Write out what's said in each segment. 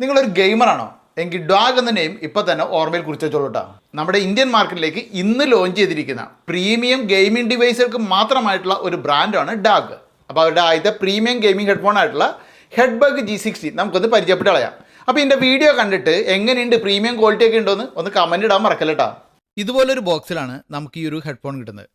നിങ്ങളൊരു ഗെയിമറാണോ? എങ്കിൽ ഡാഗ് എന്ന നെയിം ഇപ്പൊ തന്നെ ഓർമ്മയിൽ കുറിച്ച് കേട്ടോ നമ്മുടെ ഇന്ത്യൻ മാർക്കറ്റിലേക്ക് ഇന്ന് ലോഞ്ച് ചെയ്തിരിക്കുന്ന പ്രീമിയം ഗെയിമിംഗ് ഡിവൈസുകൾക്ക് മാത്രമായിട്ടുള്ള ഒരു ബ്രാൻഡാണ് ഡാഗ്. അപ്പോൾ അവരുടെ ആദ്യത്തെ പ്രീമിയം ഗെയിമിംഗ് ഹെഡ്ഫോൺ ആയിട്ടുള്ള ഹെഡ് ബഗ് ജി സിക്സ്റ്റി നമുക്കൊന്ന് പരിചയപ്പെട്ട് കളയാം. അപ്പോൾ ഇതിന്റെ വീഡിയോ കണ്ടിട്ട് എങ്ങനെയുണ്ട്? പ്രീമിയം ക്വാളിറ്റി ഒക്കെ ഉണ്ടോ എന്ന് ഒന്ന് കമന്റ് ഇടാൻ മറക്കല്ലേട്ടാ. ഇതുപോലൊരു ബോക്സിലാണ് നമുക്ക് ഈ ഒരു ഹെഡ്ഫോൺ കിട്ടുന്നത്.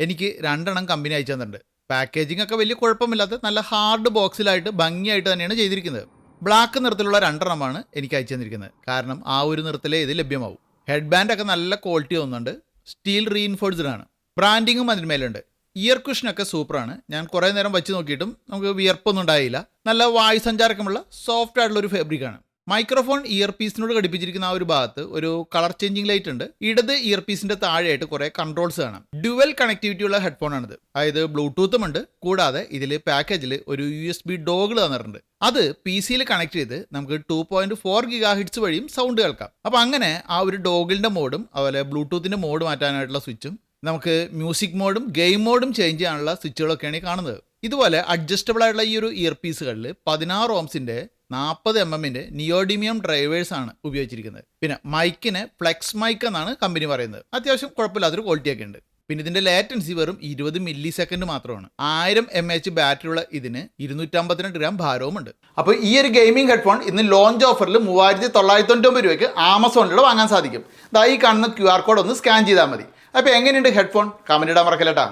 എനിക്ക് രണ്ടെണ്ണം കമ്പനി അയച്ചു തന്നിട്ടുണ്ട്. പാക്കേജിംഗ് ഒക്കെ വലിയ കുഴപ്പമില്ലാത്ത നല്ല ഹാർഡ് ബോക്സിലായിട്ട് ഭംഗിയായിട്ട് തന്നെയാണ് ചെയ്തിരിക്കുന്നത്. ബ്ലാക്ക് നിറത്തിലുള്ള രണ്ടെണ്ണമാണ് എനിക്ക് അയച്ചു തന്നിരിക്കുന്നത്. കാരണം ആ ഒരു നിറത്തിലേ ഇത് ലഭ്യമാവും. ഹെഡ് ബാൻഡൊക്കെ നല്ല ക്വാളിറ്റി തോന്നുന്നുണ്ട്. സ്റ്റീൽ റീഇൻഫോഴ്സ്ഡ് ആണ്. ബ്രാൻഡിങ്ങും അതിന് മേലുണ്ട് ഇയർ കുഷനൊക്കെ സൂപ്പറാണ് ഞാൻ കുറേ നേരം വെച്ച് നോക്കിയിട്ടും നമുക്ക് വിയർപ്പൊന്നും ഉണ്ടായില്ല. നല്ല വായു സഞ്ചാരക്കമുള്ള സോഫ്റ്റ് ആയിട്ടുള്ള ഒരു ഫാബ്രിക്കാണ് മൈക്രോഫോൺ ഇയർ പീസിനോട് ഘടിപ്പിച്ചിരിക്കുന്ന ആ ഒരു ഭാഗത്ത് ഒരു കളർ ചേഞ്ചിങ് ലൈറ്റ് ഉണ്ട്. ഇടത് ഇയർ പീസിന്റെ താഴെയായിട്ട് കുറെ കൺട്രോൾസ് കാണാം. ഡ്യുവൽ കണക്ടിവിറ്റി ഉള്ള ഹെഡ്ഫോൺ ആണിത് അതായത് ബ്ലൂടൂത്തും ഉണ്ട്. കൂടാതെ ഇതിൽ പാക്കേജിൽ ഒരു യു എസ് ബി ഡോഗിൾ തന്നിട്ടുണ്ട്. അത് പി സിയിൽ കണക്ട് ചെയ്ത് നമുക്ക് two point four gigahertz വഴിയും സൗണ്ട് കേൾക്കാം. അപ്പോൾ അങ്ങനെ ആ ഒരു ഡോഗിളിന്റെ മോഡും അതുപോലെ ബ്ലൂടൂത്തിന്റെ മോഡ് മാറ്റാനായിട്ടുള്ള സ്വിച്ചും നമുക്ക് മ്യൂസിക് മോഡും ഗെയിം മോഡും ചേഞ്ച് ചെയ്യാനുള്ള സ്വിച്ചുകളൊക്കെയാണ് കാണുന്നത്. ഇതുപോലെ അഡ്ജസ്റ്റബിൾ ആയിട്ടുള്ള ഈ ഒരു ഇയർ പീസുകളിൽ പതിനാറ് ഓംസിന്റെ നാൽപ്പത് എം എമ്മിന്റെ നിയോഡിമിയം ഡ്രൈവേഴ്സ് ആണ് ഉപയോഗിച്ചിരിക്കുന്നത്. പിന്നെ മൈക്കിന് ഫ്ലെക്സ് മൈക്ക് എന്നാണ് കമ്പനി പറയുന്നത്. അത്യാവശ്യം കുഴപ്പമില്ലാത്തൊരു ക്വാളിറ്റി ഒക്കെ ഉണ്ട്. പിന്നെ ഇതിന്റെ ലേറ്റൻസി വെറും ഇരുപത് മില്ലി സെക്കൻഡ് മാത്രമാണ്. ആയിരം എം എച്ച് ബാറ്ററി ഉള്ള ഇതിന് ഇരുന്നൂറ്റമ്പത്തിരണ്ട് ഗ്രാം ഭാരവുമുണ്ട് അപ്പോൾ ഈ ഒരു ഗെയിമിംഗ് ഹെഡ്ഫോൺ ഇന്ന് ലോഞ്ച് ഓഫറിൽ മൂവായിരത്തി തൊള്ളായിരത്തി തൊണ്ണൂറ്റൊമ്പത് രൂപയ്ക്ക് ആമസോണിലൂടെ വാങ്ങാൻ സാധിക്കും. ദാ ഈ കാണുന്ന ക്യു ആർ കോഡ് ഒന്ന് സ്കാൻ ചെയ്താൽ മതി. അപ്പോൾ എങ്ങനെയുണ്ട് ഹെഡ്ഫോൺ കമന്റ് ഇടാൻ മറക്കല്ലട്ടാ.